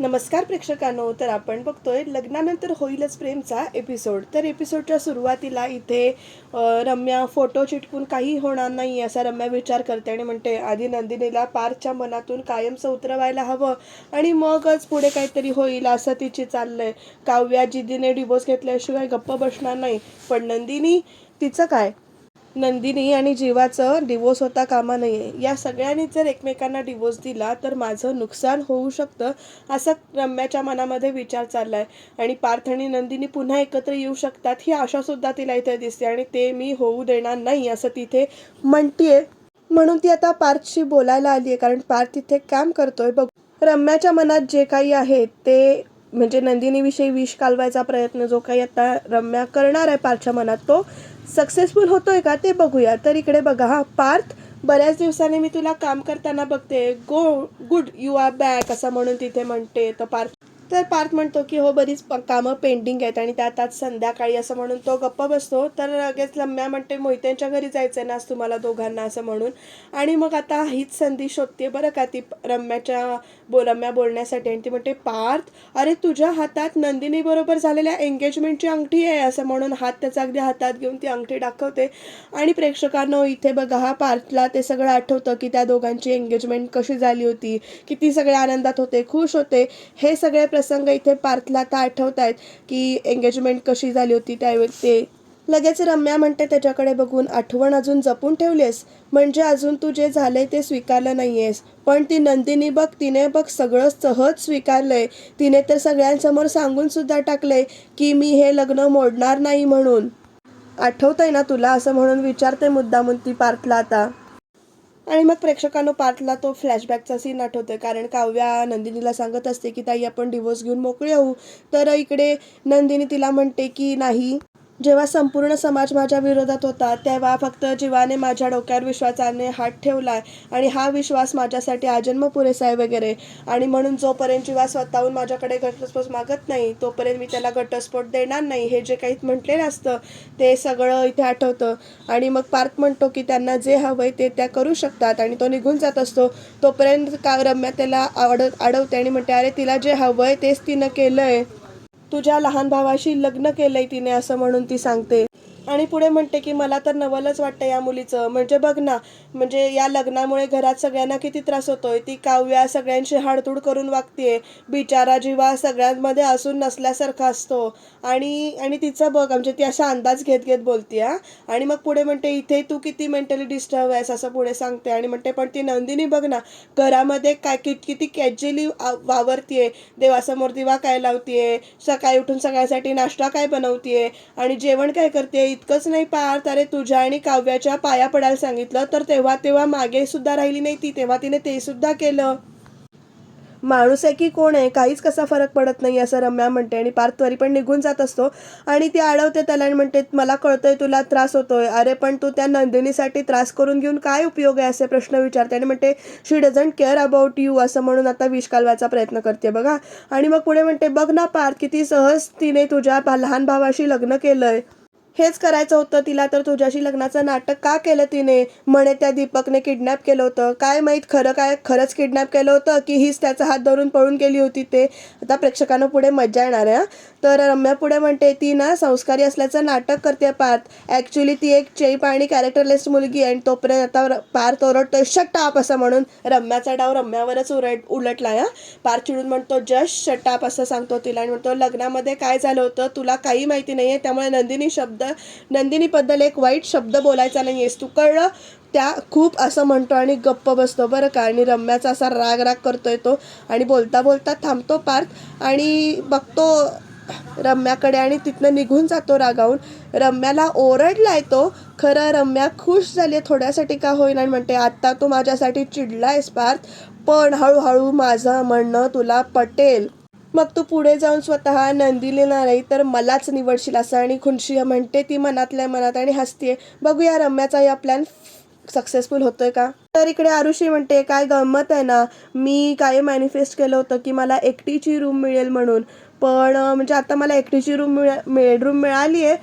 नमस्कार प्रेक्षकांनो तर आपण बघतोय लग्नानंतर होईलच प्रेमचा एपिसोड तर एपिसोडच्या सुरुवातीला इथे रम्या फोटो चिटकून काही होणार नाही असा रम्या विचार करते आणि म्हणते आधी नंदिनीला पार्थच्या मनातून कायमचं उतरवायला हवं आणि मगच पुढे काहीतरी होईल असं तिची चाललंय. काव्या जिद्दीने डिवोर्स घेतल्याशिवाय गप्प बसणार नाही. पण नंदिनी तिचं काय? नंदिनी आणि जीवाचं डिवोर्स होता कामा नये. या सगळ्यांनी जर एकमेकांना डिवोर्स दिला तर माझं नुकसान होऊ शकतं असा रम्याच्या मनामध्ये विचार चाललाय. आणि पार्थ आणि नंदिनी पुन्हा एकत्र येऊ शकतात ही आशा सुद्धा तिला इथे दिसते. आणि ते मी होऊ देणार नाही असं तिथे म्हणतीये. म्हणून ती आता पार्थशी बोलायला आली आहे कारण पार्थ तिथे काम करतोय. बघ. रम्याच्या मनात जे काही आहे ते म्हणजे नंदिनीविषयी विष कालवायचा प्रयत्न जो काही आता रम्या करणार आहे पार्थच्या मनात तो सक्सेसफुल होतोय का ते बघूया. तर इकडे बघा हा पार्थ बऱ्याच दिवसांनी मी तुला काम करताना बघते. Go good you are back असं म्हणून तिथे म्हणते. तर पार्थ तर पार्थ म्हणतो की हो बरीच प- कामं पेंडिंग आहेत आणि त्यात आज संध्याकाळी असं म्हणून तो गप्प बसतो. तर लगेच लम्या म्हणते मोहित्यांच्या घरी जायचं आहे ना आज तुम्हाला दोघांना असं म्हणून. आणि मग आता हीच संधी शोधते बरं का ती रम्याच्या बो रम्या बोलण्यासाठी. आणि ती म्हणते पार्थ अरे तुझ्या हातात नंदिनीबरोबर झालेल्या एंगेजमेंटची अंगठी आहे असं म्हणून हात त्याचा अगदी हातात घेऊन ती अंगठी दाखवते. आणि प्रेक्षकांनो इथे बघा हा पार्थला ते सगळं आठवतं की त्या दोघांची एंगेजमेंट कशी झाली होती किती सगळे आनंदात होते खुश होते. हे सगळे प्रसंग इथे पार्थला आता आठवत आहेत की एंगेजमेंट कशी झाली होती त्यावेळी ते. लगेच रम्या म्हणते त्याच्याकडे बघून आठवण अजून जपून ठेवलीस म्हणजे अजून तू जे झालंय ते स्वीकारलं नाहीयेस. पण ती नंदिनी बघ तिने बघ सगळं सहज स्वीकारलंय. तिने तर सगळ्यांसमोर सांगून सुद्धा टाकलंय की मी हे लग्न मोडणार नाही म्हणून. आठवतंय ना तुला असं म्हणून विचारते मुद्दामून ती पार्थला आता. आणि मग प्रेक्षकांनो पार्टला तो फ्लॅशबॅकचा सीन आठवतोय. कारण काव्या नंदिनीला सांगत असते की ताई आपण डिवोर्स घेऊन मोकळे होऊ तर इकडे नंदिनी तिला म्हणते की नाही जेव्हा संपूर्ण समाज माझ्या विरोधात होता तेव्हा फक्त जीवाने माझ्या डोक्यावर विश्वासाने हात ठेवला आहे आणि हा विश्वास माझ्यासाठी आजन्म पुरेसा आहे वगैरे. आणि म्हणून जोपर्यंत जीवा स्वतःहून माझ्याकडे घटस्फोट मागत नाही तोपर्यंत मी त्याला घटस्फोट देणार नाही हे जे काही म्हटलेलं असतं ते सगळं इथे आठवतं. आणि मग पार्थ म्हणतो की त्यांना जे हवंय ते त्या करू शकतात आणि तो निघून जात असतो. तोपर्यंत का रम्या त्याला आवड अडवते आणि म्हणते अरे तिला जे हवंय तेच तिनं केलं आहे तुझ्या लहान भावाशी लग्न केलंय तिने असं म्हणून ती सांगते. आणि पुढे म्हणते की मला तर नवलच वाटतं या मुलीचं. म्हणजे बघ ना म्हणजे या लग्नामुळे घरात सगळ्यांना किती त्रास होतोय. ती काव्या सगळ्यांशी हाडतूड करून वागतेय. बिचारा जीवा सगळ्यांमध्ये असून नसल्यासारखा असतो. आणि आणि तिचं बघ म्हणजे ती असा अंदाज घेत घेत बोलते हा. आणि मग पुढे म्हणते इथे तू किती मेंटली डिस्टर्ब आहेस असं पुढे सांगते. आणि म्हणते पण ती नंदिनी बघ ना घरामध्ये काय किती किती कॅज्युअली वावरतीये. देवासमोर दिवा काय लावतीये. सकाळी उठून सगळ्यासाठी नाश्ता काय बनवतीये. आणि जेवण काय करते इतकंच नाही पार अरे तुझ्या आणि काव्याच्या पाया पडायला सांगितलं तर तेव्हा तेव्हा मागे सुद्धा राहिली नाही ती. तेव्हा तिने ते सुद्धा केलं. माणूस आहे की कोण आहे? काहीच कसा फरक पडत नाही असं रम्या म्हणते. आणि पार्थ त्वरी पण निघून जात असतो. आणि ती अडवते त्याला आणि म्हणते मला कळतंय तुला त्रास होतोय. अरे पण तू त्या नंदिनीसाठी त्रास करून घेऊन काय उपयोग आहे? असे प्रश्न विचारते. आणि म्हणते she doesn't care about you असं म्हणून आता विष कालवायचा प्रयत्न करते बघा. आणि मग पुढे म्हणते बघ ना पार्थ किती सहज तिने तुझ्या लहान भावाशी लग्न केलंय. हेच करायचं होतं तिला तर तुझ्याशी लग्नाचं नाटक का केलं तिने? म्हणे त्या दीपकने किडनॅप केलं होतं. काय माहीत खरं काय खरंच किडनॅप केलं होतं की हीच त्याचा हात धरून पळून गेली होती ते? आता प्रेक्षकांना पुढे मज्जा येणार आहे तर रम्या पुढे म्हणते ती ना संस्कारी असल्याचं नाटक करते पार्थ. ॲक्च्युली ती एक चेप आणि कॅरेक्टरलेस मुलगी आहे आणि तोपर्यंत आता र- पार्थ ओरडतो शटाप असं म्हणून रम्याचा डाव रम्यावरच उरट उलटला या पार्थ चिडून म्हणतो जस्ट शटाप असं सांगतो तिला आणि म्हणतो लग्नामध्ये काय झालं होतं तुला काही माहिती नाही आहे त्यामुळे नंदिनी शब्द नंदिनीबद्दल एक वाईट शब्द बोलायचा नाही आहेस तू कळलं? त्या खूप असं म्हणतो आणि गप्प बसतो बरं का आणि रम्याचा असा राग राग करतोय तो आणि बोलता बोलता थांबतो पार्थ आणि बघतो रम्याकडे आणि तिथनं निघून जातो रागावून. रम्याला ओरडलाय तो. खरं रम्या खुश झाली आहे. थोड्यासाठी का होईल आणि म्हणते आत्ता तू माझ्यासाठी चिडलायस पार्थ. पण हळूहळू माझं म्हणणं तुला पटेल. मग तू पुढे जाऊन स्वतः नंदिनीला नाही तर मलाच निवडशील असं आणि खुनशी म्हणते ती मनातल्या मनात आणि हसतीये बघूया रम्याचा या प्लॅन सक्सेसफुल होतोय का? तर इकडे आरुषी म्हणते काय गंमत आहे ना. मी काय मॅनिफेस्ट केलं होतं की मला एकटीची रूम मिळेल म्हणून. पण म्हणजे आता मला एकटीची रूम मिळा बेडरूम मिळाली आहे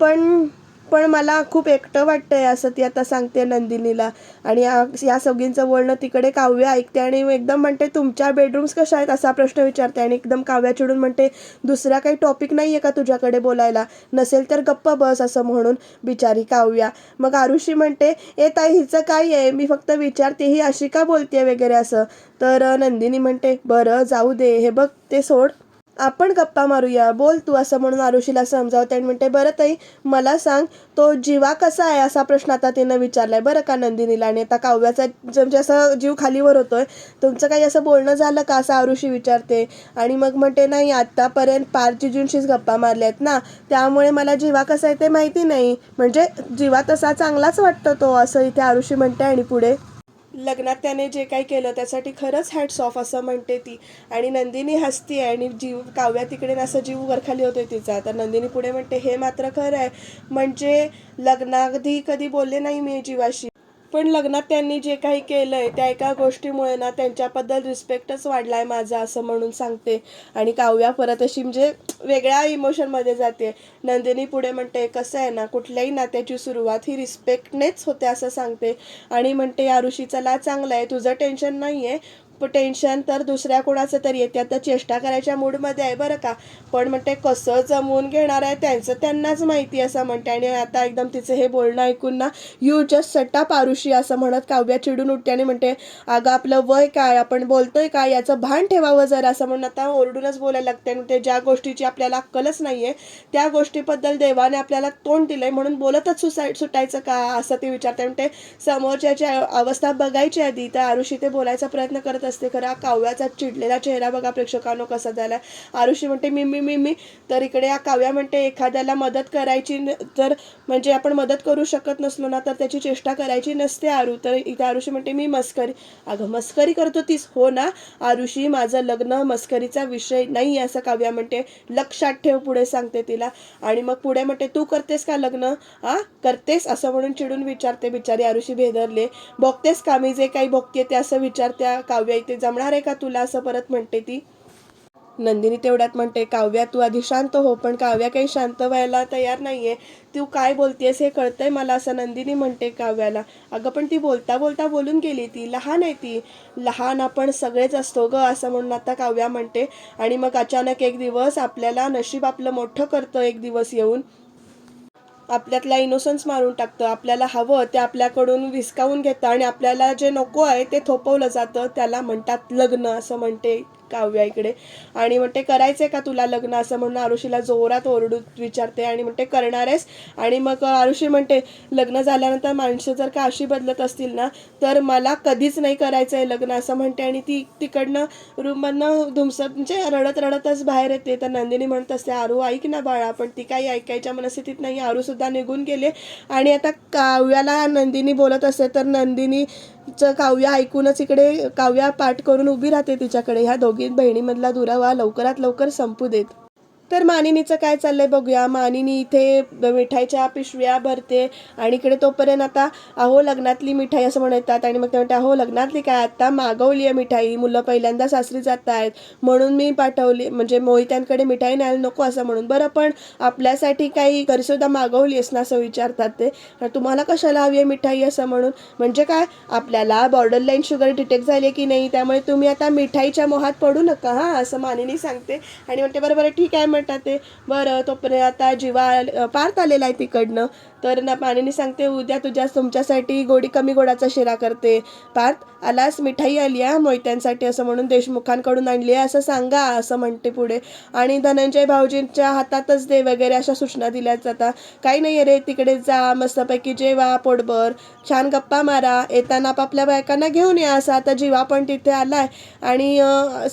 पण पण मला खूप एकटं वाटतं आहे असं ती आता सांगते नंदिनीला. आणि या या सगळींचं बोलणं तिकडे काव्य ऐकते आणि एकदम म्हणते तुमच्या बेडरूम्स कशा आहेत? असा प्रश्न विचारते आणि एकदम काव्या चिडून म्हणते दुसरा काही टॉपिक नाही आहे का तुझ्याकडे बोलायला? नसेल तर गप्प बस असं म्हणून बिचारी काव्या. मग आरुषी म्हणते ए ताई हिचं काय आहे? मी फक्त विचारते ही अशी का बोलते वगैरे असं. तर नंदिनी म्हणते बरं जाऊ दे हे बघ ते सोड. आपण गप्पा मारूया. बोल तू असं म्हणून आरुषीला समजावते आणि म्हणते बरं ताई मला सांग तो जीवा कसा आहे असा प्रश्न आता तिनं विचारलाय. बरं का नंदिनीला आणि आता काव्याचा म्हणजे असं जीव खालीवर होतोय तुमचं काही असं बोलणं झालं का असं आरुषी विचारते. आणि मग म्हणते नाही आत्तापर्यंत पार जिजूंशीच गप्पा मारल्या आहेत ना. त्यामुळे मला जीवा कसा आहे ते माहिती नाही. म्हणजे जीवा तसा चांगलाच वाटतो तो असं इथे आरुषी म्हणते आणि पुढे लग्नात त्याने जे काही केलं त्यासाठी खरंच हॅट्स ऑफ असं म्हणते ती. आणि नंदिनी हसती आहे आणि जीव काव्या तिकडे असं जीव वरखाली होतोय तिचा. तर नंदिनी पुढे म्हणते हे मात्र खरं आहे म्हणजे लग्नाआधी कधी बोलले नाही मी जीवाशी? पण लग्नात त्यांनी जे काही केलंय त्या एका गोष्टीमुळे ना त्यांच्याबद्दल रिस्पेक्टच वाढलाय माझा असं म्हणून सांगते. आणि काव्या परत अशी म्हणजे वेगळ्या इमोशनमध्ये जाते. नंदिनी पुढे म्हणते कसं आहे ना कुठल्याही नात्याची सुरुवात ही रिस्पेक्टनेच होते असं सांगते. आणि म्हणते या ऋषीचा चला चांगलं आहे तुझं टेन्शन नाही आहे टेन्शन तर दुसऱ्या कोणाचं तरी येते. आता चेष्टा करायच्या मूडमध्ये आहे बरं का. पण म्हणते कसं जमवून घेणार आहे त्यांचं त्यांनाच माहिती असं म्हणते. आणि आता एकदम तिचं हे बोलणं ऐकून ना यू जस्ट सट्टा पारुशी असं म्हणत काव्या चिडून उठते आणि म्हणते अगं आपलं वय काय? आपण बोलतोय काय? याचं भान ठेवावं जरा असं म्हणून आता ओरडूनच बोलायला लागते. आणि ते ज्या गोष्टीची आपल्याला अक्कलच नाही आहे त्या गोष्टीबद्दल देवाने आपल्याला तोंड दिलंय म्हणून बोलतच सुसाईड सुटायचं का? असं ते विचारते. म्हणते समोरच्याची अवस्था बघायची आधी. तर आरुषी ते बोलायचा प्रयत्न करत असते. खरा काव्याचा चिडलेला चेहरा बघा प्रेक्षकांनो कसा झाला आरुषी म्हणते मी मी मी मी. तर इकडे या काव्या म्हणते एखाद्याला मदत करायची जर म्हणजे आपण मदत करू शकत नसलो ना तर त्याची चेष्टा करायची नसते आरू. तर इथे आरुषी म्हणते मी मस्करी. अगं मस्करी करतो तीस हो ना. आरुषी माझं लग्न मस्करीचा विषय नाही असं काव्या म्हणते. लक्षात ठेव पुढे सांगते तिला. आणि मग पुढे म्हणते तू करतेस का लग्न? आ? करतेस असं म्हणून चिडून विचारते बिचारी आरुषी भेदरले बघतेस का मी जे काही बघते ते असं विचारत्या काव्या इथे जमणार आहे का? तुला असं परत म्हणते ती. नंदिनी तेवढ्यात म्हणते काव्या तू आधी शांत हो पण काव्या काही शांत व्हायला तयार नाहीये. तू काय बोलतेस हे कळतंय मला असं नंदिनी म्हणते काव्याला. अगं पण ती बोलता बोलता बोलून गेली ती. लहान आहे ती. लहान आपण सगळेच असतो ग असं म्हणून आता काव्या म्हणते. आणि मग अचानक एक दिवस आपल्याला नशीब आपलं मोठं करतं एक दिवस येऊन. आपल्यातला इनोसन्स मारून टाकतं. आपल्याला हवं ते आपल्याकडून विस्कावून घेतं. आणि आपल्याला जे नको आहे ते थोपवलं जातं. त्याला म्हणतात लग्न असं म्हणते. काव्या इकडे. आणि म्हणते करायचंय का तुला लग्न असं म्हणून आरुषीला जोरात ओरडू विचारते आणि म्हणते करणार आहेस आणि मग आरुषी म्हणते लग्न झाल्यानंतर माणसं जर का अशी बदलत असतील ना तर मला कधीच नाही करायचं आहे लग्न असं म्हणते. आणि ती तिकडनं रूममधनं धुमसत म्हणजे रडत रडतच बाहेर येते. तर नंदिनी म्हणत असते आरू ऐक ना बाळा पण ती काही ऐकायच्या मनस्थितीत नाही. आरूसुद्धा निघून गेले. आणि आता काव्याला नंदिनी बोलत असते तर नंदिनी नंदिनीचं काव्य ऐकूनच इकडे काव्या पाठ करून उभी राहते तिच्याकडे. ह्या दोघी बहिणीमधला दुरावा लवकरात लवकर संपू देत. तर मानिनीचं काय चाललंय बघूया. मानिनी इथे मिठाईच्या पिशव्या भरते आणि इकडे तोपर्यंत आता अहो लग्नातली मिठाई असं म्हणतात आणि मग ते म्हणते अहो लग्नातली काय? आता मागवली आहे मिठाई. मुलं पहिल्यांदा सासरी जात आहेत म्हणून मी पाठवली. म्हणजे मोहित्यांकडे मिठाई न्यायला नको असं म्हणून. बरं पण आपल्यासाठी काही घरीसुद्धा मागवली आहेस ना असं विचारतात ते. तर तुम्हाला कशाला हवी आहे मिठाई असं म्हणून? म्हणजे काय? आपल्याला बॉर्डर लाईन शुगर डिटेक्ट झाली की नाही? त्यामुळे तुम्ही आता मिठाईच्या मोहात पडू नका हां असं मानिनी सांगते. आणि म्हणते बरं बरं ठीक आहे. म्हणतात वाटते बरं तोपर्यंत आता जीवा पार्थ आलेला आहे तिकडनं. तर ना मानिनी सांगते उद्या तुझ्या तुमच्यासाठी गोडी कमी गोडाचा शिरा करते. पार्थ आलास मिठाई आली आहे मोहित्यांसाठी असं म्हणून देशमुखांकडून आणली आहे. असं सांगा असं म्हणते पुढे. आणि धनंजय भाऊजींच्या हातातच दे वगैरे अशा सूचना दिल्या जातात. काही नाही रे तिकडे जा मस्तपैकी जेवा पोटभर. छान गप्पा मारा. येताना आपापल्या बायकांना घेऊन या. असं आता जीवा पण तिथे आला आहे आणि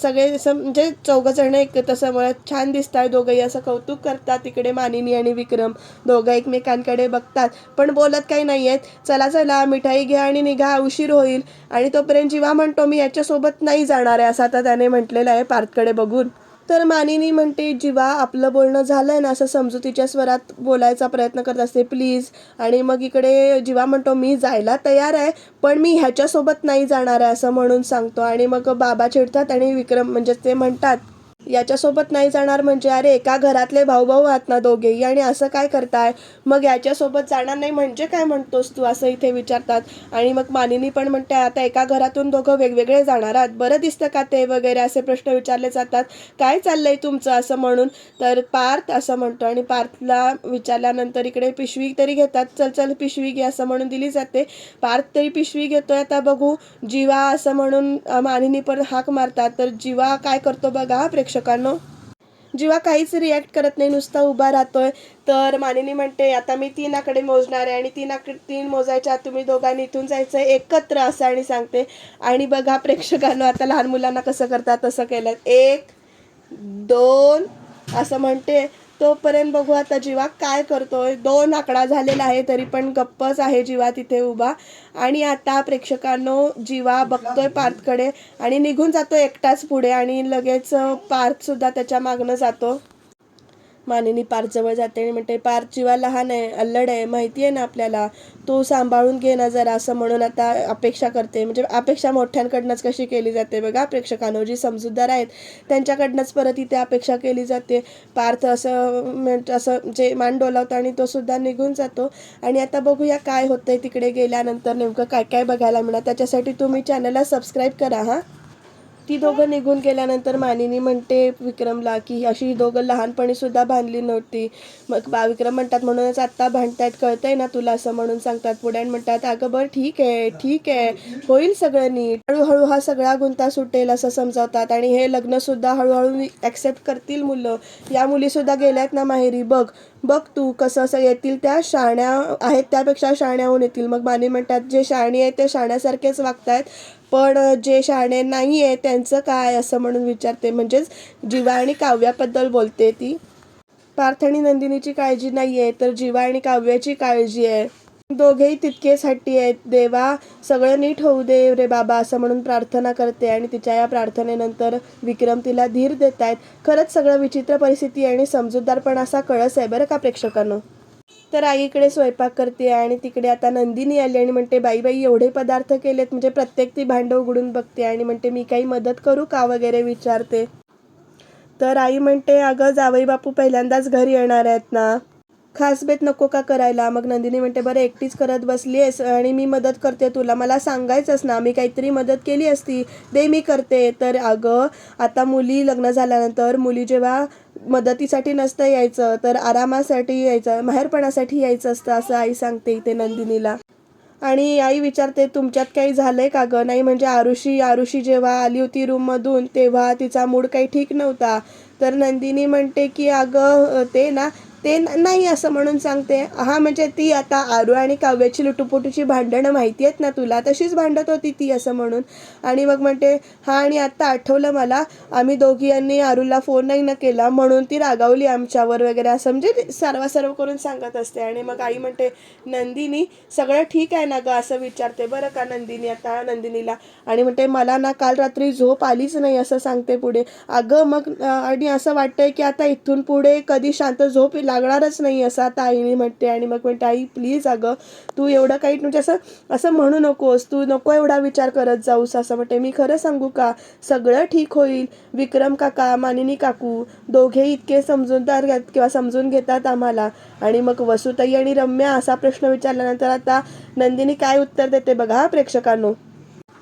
सगळे असं म्हणजे चौघंजणं एक तसं मला छान आहे दोघंही. असं कौतुक करतात तिकडे मानिनी आणि विक्रम. दोघं एकमेकांकडे बघ बघतात पण बोलत काही नाही आहेत चला चला मिठाई घ्या आणि निघा. उशीर होईल. आणि तोपर्यंत जीवा म्हणतो मी याच्यासोबत नाही जाणार आहे असं आता त्याने म्हटलेलं आहे पार्थकडे बघून. तर मानिनी म्हणते जीवा आपलं बोलणं झालंय ना असं समजुतीच्या स्वरात बोलायचा प्रयत्न करत असते. प्लीज. आणि मग इकडे जीवा म्हणतो मी जायला तयार आहे पण मी ह्याच्यासोबत नाही जाणार आहे असं म्हणून सांगतो. आणि मग बाबा चिडतात आणि विक्रम म्हणजे ते म्हणतात याच्यासोबत नाही जाणार म्हणजे अरे एका घरातले भाऊ भाऊ आहात ना दोघेही आणि असं काय करताय? मग याच्यासोबत जाणार नाही म्हणजे काय म्हणतोस तू? असं इथे विचारतात. आणि मग मानिनी पण म्हणते आता एका घरातून दोघं वेगवेगळे जाणार आहात. बरं दिसतं का ते वगैरे? असे प्रश्न विचारले जातात. काय चाललंय तुमचं असं म्हणून? तर पार्थ असं म्हणतो आणि पार्थला विचारल्यानंतर इकडे पिशवी तरी घेतात. चल चल पिशवी घे असं म्हणून दिली जाते. पार्थ तरी पिशवी घेतोय. आता बघू जीवा असं म्हणून मानिनी पण हाक मारतात. तर जीवा काय करतो बघा प्रेक्ष प्रेक्षकांनो. जीवा काहीच रिॲक्ट करत नाही नुसता उभा राहतोय तर मानिनी म्हणते आता मी तीन आकडे मोजणार आहे आणि तीन आकडे तीन मोजायच्या आत तुम्ही दोघांनी इथून जायचं एकत्र असं आणि सांगते. आणि बघा प्रेक्षकांनो आता लहान मुलांना कसं करतात तसं केलं एक दोन असं म्हणते. तोपर्यंत बघू आता जीवा काय करतोय. दोन आकडा झालेला आहे तरी पण गप्पच आहे जीवा तिथे उभा. आणि आता प्रेक्षकांनो जीवा बघतोय पार्थकडे. आणि निघून जातो एकटाच पुढे आणि लगेच पार्थ सुद्धा त्याच्या मागनं जातो. मानिनी पार्थ जवळ जाते आणि म्हणते पार्थ जीवा लहान आहे अल्लड आहे माहिती आहे ना आपल्याला? तो सांभाळून घे ना जरा असं म्हणून आता अपेक्षा करते. म्हणजे अपेक्षा मोठ्यांकडनंच कशी केली जाते बघा प्रेक्षकांनो जी समजूतदार आहेत त्यांच्याकडनंच परत इथे अपेक्षा केली जाते. पार्थ असं म्हण असं जे मान डोलावतो आणि तो सुद्धा निघून जातो. आणि आता बघूया काय होतंय तिकडे गेल्यानंतर नेमकं काय काय बघायला मिळणार. त्याच्यासाठी तुम्ही चॅनलला सबस्क्राईब करा हां? ती दोघं निघून गेल्यानंतर मानिनी म्हणते विक्रमला की अशी ही दोघं लहानपणी सुद्धा बांधली नव्हती. मग बा विक्रम म्हणतात म्हणूनच आत्ता भांडतायत कळतंय ना तुला? असं म्हणून सांगतात पुढे आणि म्हणतात अगं बरं ठीक आहे ठीक आहे होईल सगळं नीट. हळूहळू हा सगळा गुंता सुटेल असं समजावतात आणि हे लग्न सुद्धा हळूहळू ॲक्सेप्ट करतील मुलं. या मुली सुद्धा गेल्यात ना माहेरी. बघ बघ तू कसं असं येतील त्या शाण्या आहेत त्यापेक्षा शाण्याहून येतील. मग मानी म्हणतात जे शाणी आहेत ते शाण्यासारखेच वागतायत. पण जे शाणे नाही आहे त्यांचं काय असं म्हणून विचारते. म्हणजेच जीवा आणि काव्याबद्दल बोलते ती. पार्थ आणि नंदिनीची काळजी नाही आहे तर जीवा आणि काव्याची काळजी आहे. दोघेही तितकेच हट्टी आहेत. देवा सगळं नीट होऊ दे रे बाबा असं म्हणून प्रार्थना करते आणि तिच्या या प्रार्थनेनंतर विक्रम तिला धीर देत आहेत खरंच सगळं विचित्र परिस्थिती आणि समजूतदारपण असा कळस आहे बरं का प्रेक्षकांनो? तर आईकडे स्वयंपाक करते आणि तिकडे आता नंदिनी आली आणि म्हणते बाई बाई एवढे पदार्थ केलेत म्हणजे प्रत्येक ती भांडं उघडून बघते आणि म्हणते मी काही मदत करू का? वगैरे विचारते. तर आई म्हणते अगं जावई बापू पहिल्यांदाच घरी येणार आहेत ना. खास बेत नको का करायला? मग नंदिनी म्हणते बरं एकटीच करत बसली आहेस आणि मी मदत करते तुला. मला सांगायचंच ना मी काहीतरी मदत केली असती दे मी करते. तर अगं आता मुली लग्न झाल्यानंतर मुली जेव्हा मदतीसाठी नसतं यायचं तर आरामासाठी यायचं माहेरपणासाठी यायचं असतं असं आई सांगते इथे नंदिनीला. आणि आई विचारते तुमच्यात काही झालंय का गं? नाही म्हणजे आरुषी आरुषी जेव्हा आली होती रूममधून तेव्हा तिचा मूड काही ठीक नव्हता. तर नंदिनी म्हणते की अगं ते ना ते नाही असं म्हणून सांगते. हा म्हणजे ती आता आरू आणि काव्याची लुटुपुटूची भांडणं माहिती आहेत ना तुला? तशीच भांडत होती ती असं म्हणून. आणि मग म्हणते हा आणि आत्ता आठवलं मला आम्ही दोघी यांनी आरूला फोन नाही ना केला म्हणून ती रागावली आमच्यावर वगैरे असं म्हणजे ती सर्व सर्व करून सांगत असते. आणि मग आई म्हणते नंदिनी सगळं ठीक आहे ना गं? असं विचारते. बरं का नंदिनी आता नंदिनीला? आणि म्हणते मला ना काल रात्री झोप आलीच नाही असं सांगते पुढे. अगं मग आणि असं वाटतंय की आता इथून पुढे कधी शांत झोप लागणारच नाही असं आता आईने म्हणते आणि मग म्हणते आई प्लीज अगं तू एवढं काही म्हणजे असं असं म्हणू नकोस तू नको एवढा विचार करत जाऊस असं म्हणते. मी खरं सांगू का? सगळं ठीक होईल. विक्रम काका मानिनी काकू दोघे इतके समजूनदार किंवा समजून घेतात आम्हाला. आणि मग वसुताई आणि रम्या असा प्रश्न विचारल्यानंतर आता नंदिनी काय उत्तर देते बघा प्रेक्षकांनो.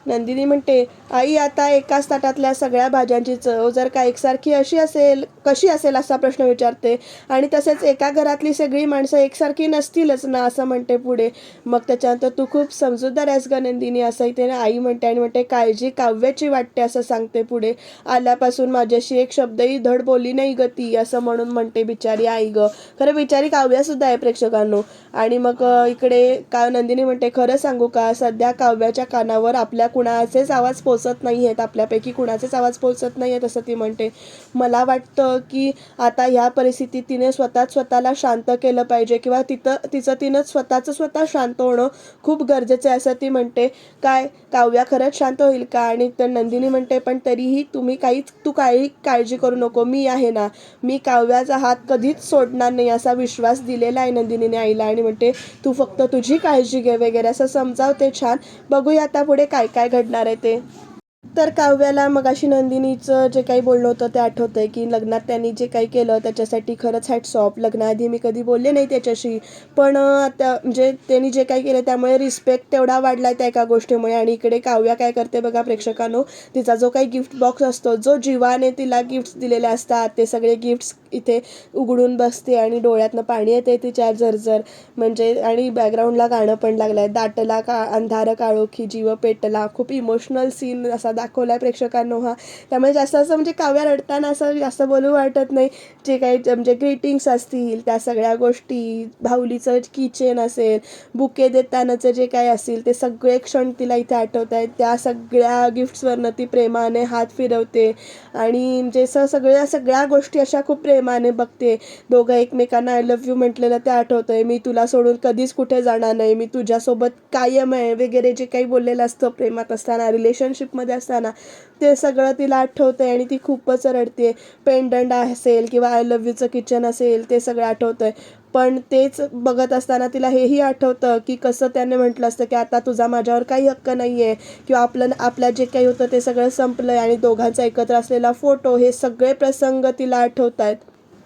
नंदिनी म्हणते आई आता एकाच ताटातल्या सगळ्या भाज्यांची चव जर का एकसारखी अशी असेल कशी असेल असा प्रश्न विचारते. आणि तसेच एका घरातली सगळी माणसं एकसारखी नसतीलच ना असं म्हणते पुढे. मग त्याच्यानंतर तू खूप समजूतदार आहेस ग नंदिनी असं इथे ना आई म्हणते आणि म्हणते काळजी काव्याची वाटते असं सांगते पुढे. आल्यापासून माझ्याशी एक शब्दही धड बोलली नाही ग ती असं म्हणून म्हणते बिचारी आई ग. खरं बिचारी काव्यासुद्धा आहे प्रेक्षकांनो. आणि मग इकडे का नंदिनी म्हणते खरं सांगू का? सध्या काव्याच्या कानावर आपल्या कुणाचेच आवाज पोचत नाही आहेत आपल्यापैकी कुणाचेच आवाज पोचत नाही आहेत असं ती म्हणते. मला वाटतं की आता ह्या परिस्थितीत तिने स्वतःच स्वतःला शांत केलं पाहिजे किंवा तिथं तिचं तिनं स्वतःचं स्वतः शांत होणं खूप गरजेचं आहे असं ती म्हणते. काय काव्या खरंच शांत होईल का? आणि तर नंदिनी म्हणते पण तरीही तुम्ही काहीच तू काही काळजी करू नको मी आहे ना. मी काव्याचा हात कधीच सोडणार नाही असा विश्वास दिलेला आहे नंदिनीने आईला आणि म्हणते तू फक्त तुझी काळजी घे वगैरे असं समजावते छान. बघूया आता पुढे काय काय काय घडणार आहे ते? तर काव्याला मगाशी नंदिनीचं जे काही बोललं होतं ते आठवतंय की लग्नात त्यांनी जे काही केलं त्याच्यासाठी खरंच हॅट्स ऑफ लग्नाआधी मी कधी बोलले नाही त्याच्याशी. पण त्या आता म्हणजे त्यांनी जे काही केलं त्यामुळे रिस्पेक्ट तेवढा वाढला त्या एका गोष्टीमुळे. आणि इकडे काव्या काय करते बघा प्रेक्षकांनो तिचा जो काही गिफ्ट बॉक्स असतो जो जीवाने तिला गिफ्ट्स दिलेले असतात ते सगळे गिफ्ट्स इथे उघडून बसते आणि डोळ्यातनं पाणी येते तिच्या झरझर म्हणजे आणि बॅकग्राऊंडला गाणं पण लागलं आहे दाटला का अंधार काळोखी जीव पेटला खूप इमोशनल सीन असा दाखवला आहे प्रेक्षकांनो हा. त्यामुळे जास्त असं म्हणजे काव्या रडताना असं जास्त बोलू वाटत नाही. जे काही म्हणजे ग्रीटिंग्स असतील त्या सगळ्या गोष्टी भाऊलीचं किचेन असेल बुके देतानाचं जे काही असेल ते सगळे क्षण तिला इथे आठवत आहेत त्या सगळ्या गिफ्ट्सवरनं ती प्रेमाने हात फिरवते आणि म्हणजे स सगळ्या सगळ्या गोष्टी अशा खूप प्रेमाने बघते. दोघं एकमेकांना आय लव्ह यू म्हटलेलं ते आठवतं आहे मी तुला सोडून कधीच कुठे जाणार नाही. मी तुझ्यासोबत कायम आहे. वगैरे जे काही बोललेलं असतं प्रेमात असताना रिलेशनशिपमध्ये असताना. ते सगळं तिला आठवतं आणि ती खूपच रडते पेंडंट असेल किंवा आय लव्ह यूचं किचन असेल ते सगळं आठवतं आहे पण तेच बघत असताना तिला हेही आठवतं की कसं त्याने म्हटलं असतं की आता तुझा माझ्यावर काही हक्क नाही आहे किंवा आपलं आपल्या जे काही होतं ते सगळं संपलं आहे आणि दोघांचा एकत्र असलेला फोटो हे सगळे प्रसंग तिला आठवत आहेत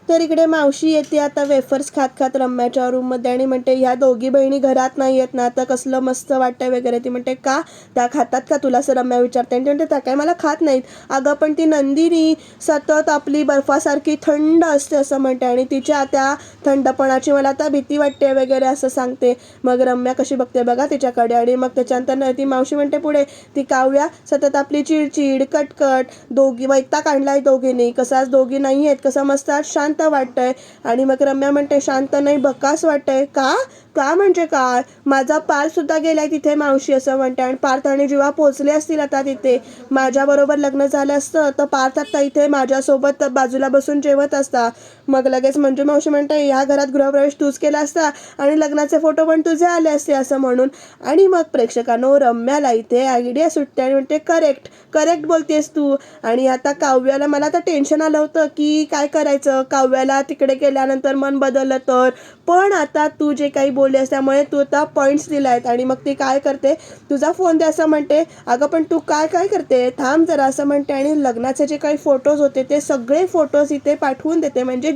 तर इकडे मावशी येते आता वेफर्स खात खात रम्याच्या रूममध्ये आणि म्हणते ह्या दोघी बहिणी घरात नाही आहेत ना आता कसलं मस्त वाटतंय वगैरे. ती म्हणते का? त्या खातात का तुला? असं रम्या विचारते आणि ते म्हणते त्या काय मला खात नाहीत. अगं पण ती नंदिनी सतत आपली बर्फासारखी थंड असते असं म्हणते आणि तिच्या त्या थंडपणाची मला आता भीती वाटते वगैरे असं सांगते. मग रम्या कशी बघते बघा तिच्याकडे आणि मग त्याच्यानंतर न ती मावशी म्हणते पुढे ती काव्या सतत आपली चिडचिड कटकट दोघी वैताग आणलाय दोघींनी. कसं आज दोघी नाही आहेत कसं मस्त आज शांत वाटतंय. आणि मग रम्या म्हणते शांत नाही बकास वाटतंय. का? का म्हणजे काय? माझा पार सुद्धा गेलाय तिथे मावशी असं म्हणते. आणि पार्थ आणि जेव्हा पोचले असतील आता तिथे. माझ्याबरोबर लग्न झालं असतं तर पार्थ आता इथे माझ्यासोबत बाजूला बसून जेवत असता. मग लगेच मंजू मावशी म्हणते ह्या घरात गृहप्रवेश तूच केला असता आणि लग्नाचे फोटो पण तुझे आले असते असं म्हणून. आणि मग प्रेक्षकांनो रम्याला इथे आयडिया सुटते आणि म्हणते करेक्ट करेक्ट बोलतेस तू. आणि आता काव्याला मला आता टेन्शन आलं होतं की काय करायचं? काव्याला तिकडे गेल्यानंतर मन बदललं तर. पण आता तू जे काही बोललेस त्यामुळे तू आता पॉईंट्स दिला आहेत आणि मग ती काय करते? तुझा फोन दे असं म्हणते. अगं पण तू काय काय करते? थांब जरा असं म्हणते आणि लग्नाचे जे काही फोटोज होते ते सगळे फोटोज इथे पाठवून देते. म्हणजे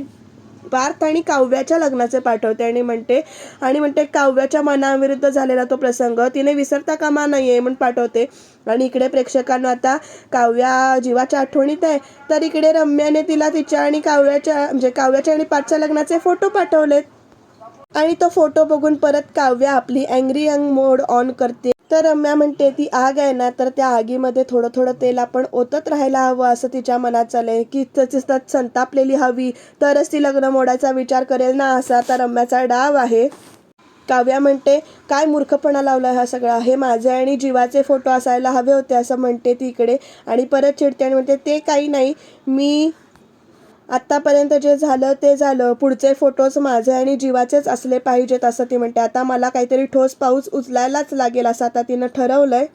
पार्थ आणि काव्याच्या लग्नाचे पाठवते आणि म्हणते आणि म्हणते काव्याच्या मनाविरुद्ध झालेला तो प्रसंग तिने विसरता कामा नाही आहे म्हणून पाठवते. आणि इकडे प्रेक्षकांना आता काव्या जीवाच्या आठवणीत आहे. तर इकडे रम्याने तिला तिच्या आणि काव्याच्या म्हणजे काव्याच्या आणि पाठच्या लग्नाचे फोटो पाठवलेत. आणि तो फोटो बघून परत काव्या आपली अँग्री यंग मोड ऑन करते. तर रम्या म्हणते ती आग आहे ना तर त्या आगीमध्ये थोडं थोडं तेल आपण ओतत राहायला हवं असं तिच्या मनात चाललंय. की त्यात संतापलेली हवी तरच ती लग्न मोडायचा विचार करेल ना असा आता रम्याचा डाव आहे. काव्या म्हणते काय मूर्खपणा लावला हा सगळा? हे माझे आणि जीवाचे फोटो असायला हवे होते असं म्हणते ती इकडे. आणि परत चिडते आणि म्हणते ते काही नाही मी आत्तापर्यंत जे झालं ते झालं. पुढचे फोटोज माझे आणि जीवाचेच असले पाहिजेत असं ती म्हणते. आता मला काहीतरी ठोस पाऊस उचलायलाच लागेल असं आता तिनं ठरवलं आहे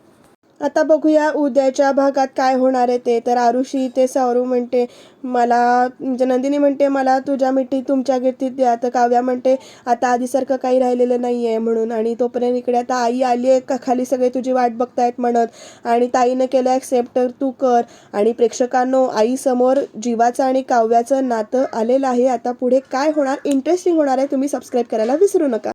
आता बघूया उद्याच्या भागात काय होणार आहे ते. तर आरुषी ते सावरू म्हणते मला म्हणजे नंदिनी म्हणते मला तुझ्या मिठी तुमच्या गिरतीत द्या. तर काव्या म्हणते आता आधीसारखं काही राहिलेलं नाही आहे म्हणून. आणि तोपर्यंत इकडे आता आई आली आहे का खाली सगळे तुझी वाट बघतायत म्हणत. आणि ताईनं केलं ॲक्सेप्ट तर तू कर. आणि प्रेक्षकांनो आईसमोर जीवाचं आणि काव्याचं नातं आलेलं आहे. आता पुढे काय होणार? इंटरेस्टिंग होणार आहे. तुम्ही सबस्क्राईब करायला विसरू नका.